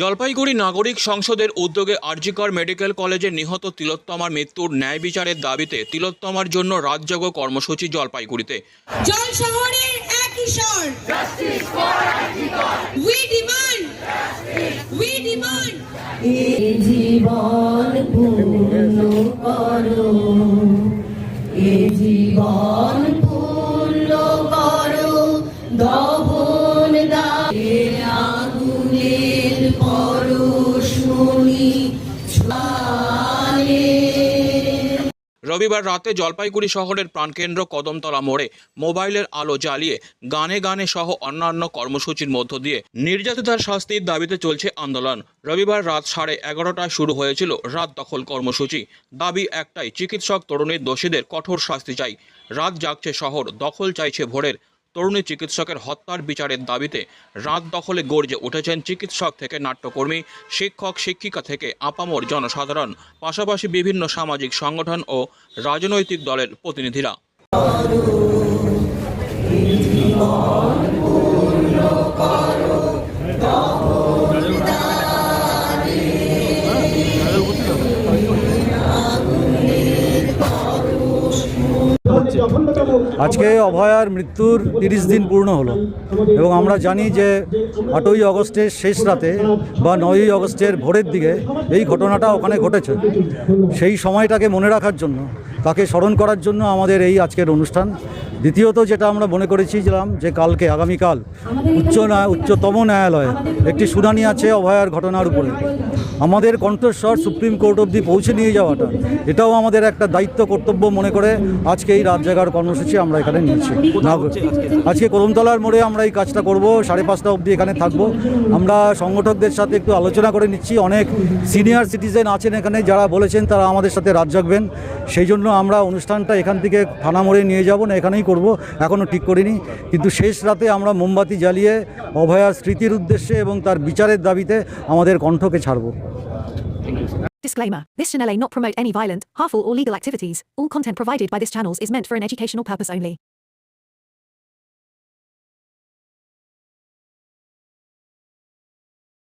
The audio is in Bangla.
জলপাইগুড়ি নাগরিক সংসদের উদ্যোগে আরজিকর মেডিকেল কলেজে নিহত তিলোত্তমার মৃত্যুর ন্যায় বিচারের দাবিতে তিলোত্তমার জন্য রাজযোগ কর্মসূচি জলপাইগুড়িতে। জল শহরের একই স্বর উই ডিমান্ড উই ডিমান্ড এ জীবন পূর্ণ করো। রবিবার রাতে জলপাইগুড়ি শহরের প্রাণকেন্দ্র কদমতলা মোড়ে মোবাইলের আলো জ্বালিয়ে গানে গানে সহ অন্যান্য কর্মসূচির মধ্য দিয়ে নির্যাতিতার শাস্তির দাবিতে চলছে আন্দোলন। রবিবার রাত সাড়ে এগারোটায় শুরু হয়েছিল রাত দখল কর্মসূচি। দাবি একটাই, চিকিৎসক তরুণীর দোষীদের কঠোর শাস্তি চাই। রাত জাগছে শহর, দখল চাইছে ভোরের তরুণী চিকিৎসকের হত্যার বিচারের দাবিতে রাত দখলে গর্জে উঠেছেন চিকিৎসক থেকে নাট্যকর্মী, শিক্ষক, শিক্ষিকা থেকে আপামর জনসাধারণ, পাশাপাশি বিভিন্ন সামাজিক সংগঠন ও রাজনৈতিক দলের প্রতিনিধিরা। আজকে অভয়ার মৃত্যুর তিরিশ দিন পূর্ণ হলো এবং আমরা জানি যে আটই অগস্টের শেষ রাতে বা নয়ই অগস্টের ভোরের দিকে এই ঘটনাটা ওখানে ঘটেছে। সেই সময়টাকে মনে রাখার জন্য, তাকে স্মরণ করার জন্য আমাদের এই আজকের অনুষ্ঠান দ্বিতীয়ত যেটা আমরা মনে করেছিলাম যে কালকে আগামীকাল উচ্চ ন্যায় উচ্চতম ন্যায়ালয়ে একটি শুনানি আছে অভয়ার ঘটনার উপরে। আমাদের কণ্ঠস্বর সুপ্রিম কোর্ট অবধি পৌঁছে নিয়ে যাওয়াটা এটাও আমাদের একটা দায়িত্ব কর্তব্য মনে করে আজকে এই রাত জাগার কর্মসূচি আমরা এখানে নিয়েছি। আজকে করমতলার মোড়ে আমরা এই কাজটা করব সাড়ে পাঁচটা অবধি এখানে থাকব। আমরা সংগঠকদের সাথে একটু আলোচনা করে নিচ্ছি অনেক সিনিয়র সিটিজেন আছেন এখানে যারা বলেছেন তারা আমাদের সাথে রাত জাগবেন। সেই জন্য আমরা অনুষ্ঠানটা এখান থেকে থানা মোড়ে নিয়ে যাব না এখানেই করব এখনও ঠিক করিনি কিন্তু শেষ রাতে আমরা মোমবাতি জ্বালিয়ে অভয়ার স্মৃতির উদ্দেশ্যে এবং তার বিচারের দাবিতে আমাদের কণ্ঠকে ছাড়ব Disclaimer This channel may not promote any violent, harmful, or legal activities. All content provided by this channel is meant for an educational purpose only.